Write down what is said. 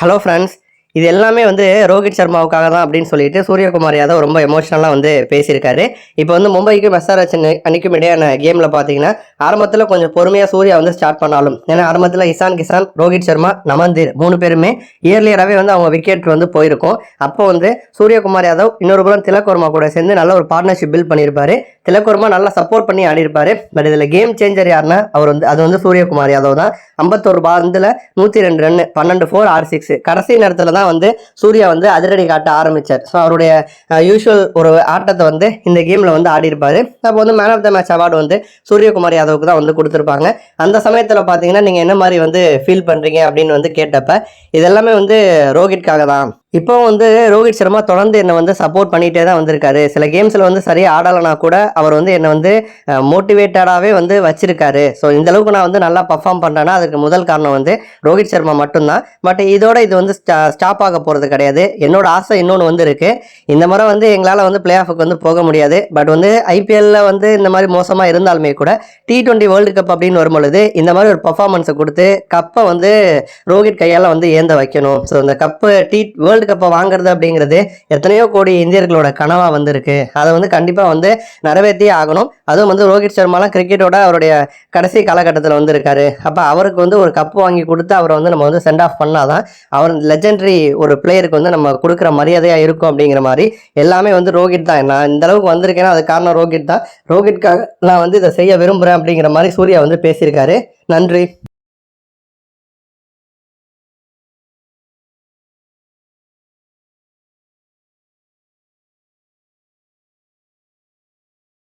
Hello friends இது எல்லாமே வந்து ரோஹித் சர்மாவுக்காக தான் அப்படின்னு சொல்லிட்டு சூரியகுமார் யாதவ் ரொம்ப எமோஷனலாக வந்து பேசியிருக்காரு. இப்போ வந்து மும்பைக்கும் எஸ்ஆர்எச் அன்னைக்கும் இடையான கேமில் பார்த்தீங்கன்னா ஆரம்பத்தில் கொஞ்சம் பொறுமையாக சூர்யா வந்து ஸ்டார்ட் பண்ணாலும் ஏன்னா ஆரம்பத்தில் இசான் கிசான் ரோஹித் சர்மா நமந்தீர் மூணு பேருமே இயர்லியராகவே வந்து அவங்க விக்கெட் வந்து போயிருக்கும். அப்போ வந்து சூரியகுமார் யாதவ் இன்னொரு புறம் திலக்குர்மா கூட சேர்ந்து நல்ல ஒரு பார்ட்னர்ஷிப் பில்ட் பண்ணியிருப்பாரு. திலக்குர்மா நல்லா சப்போர்ட் பண்ணி ஆடிருப்பாரு பட் இதில் கேம் சேஞ்சர் யாருன்னா அவர் வந்து அது வந்து சூரியகுமார் யாதவ் தான். ஐம்பத்தோரு பாந்தில் நூற்றி ரெண்டு ரன் பன்னெண்டு ஃபோர் ஆர் சிக்ஸ் கடைசி நேரத்தில் தான் வந்து சூர்யா வந்து அதிரடி காட்ட ஆரம்பித்தார் ஸோ அவருடைய யூஷுவல் ஒரு ஆட்டத்தை வந்து இந்த கேமில் வந்து ஆடி அப்போ வந்து man of the match award வந்து சூரியகுமார் யாதவுக்கு தான் வந்து கொடுத்துருப்பாங்க. அந்த சமயத்தில் பார்த்தீங்கன்னா நீங்கள் என்ன மாதிரி வந்து ஃபீல் பண்ணுறீங்க அப்படின்னு வந்து கேட்டப்ப இதெல்லாமே வந்து ரோஹித்காக தான். இப்போ வந்து ரோஹித் சர்மா தொடர்ந்து என்னை வந்து சப்போர்ட் பண்ணிகிட்டே தான் வந்திருக்காரு. சில கேம்ஸில் வந்து சரியாக ஆடலைனா கூட அவர் வந்து என்னை வந்து மோட்டிவேட்டடாகவே வந்து வச்சிருக்காரு. ஸோ இந்த அளவுக்கு நான் வந்து நல்லா பர்ஃபார்ம் பண்ணுறேன்னா அதுக்கு முதல் காரணம் வந்து ரோஹித் சர்மா மட்டும்தான். பட் இதோட இது வந்து ஸ்டாப் ஆக போகிறது கிடையாது. என்னோட ஆசை இன்னொன்று வந்து இருக்குது இந்த முறை வந்து எங்களால் வந்து பிளே ஆஃபுக்கு வந்து போக முடியாது. பட் வந்து ஐபிஎல்லில் வந்து இந்த மாதிரி மோசமாக இருந்தாலுமே கூட டி டுவெண்ட்டி வேர்ல்டு கப் அப்படின்னு வரும்பொழுது இந்த மாதிரி ஒரு பர்ஃபார்மன்ஸை கொடுத்து கப்பை வந்து ரோஹித் கையால் வந்து ஏந்த வைக்கணும். ஸோ இந்த கப்பு டி வேர்ல்டு கப்பை வாங்குறது அப்படிங்கிறது எத்தனையோ கோடி இந்தியர்களோட கனவாக வந்திருக்கு. அதை வந்து கண்டிப்பாக வந்து நிறைவேற்றியே ஆகணும். அதுவும் வந்து ரோஹித் சர்மாலாம் கிரிக்கெட்டோட அவருடைய கடைசி காலகட்டத்தில் வந்திருக்காரு. அப்போ அவருக்கு வந்து ஒரு கப்பு வாங்கி கொடுத்து அவரை வந்து நம்ம வந்து சென்ட் ஆஃப் பண்ணாதான் அவர் லெஜெண்டரி ஒரு பிளேயருக்கு வந்து நம்ம கொடுக்குற மரியாதையாக இருக்கும் அப்படிங்கிற மாதிரி எல்லாமே வந்து ரோஹித் தான். நான் இந்த அளவுக்கு வந்திருக்கேன்னா அது காரணம் ரோஹித் தான். ரோஹித்காக நான் வந்து இதை செய்ய விரும்புகிறேன் அப்படிங்கிற மாதிரி சூர்யா வந்து பேசியிருக்காரு. நன்றி.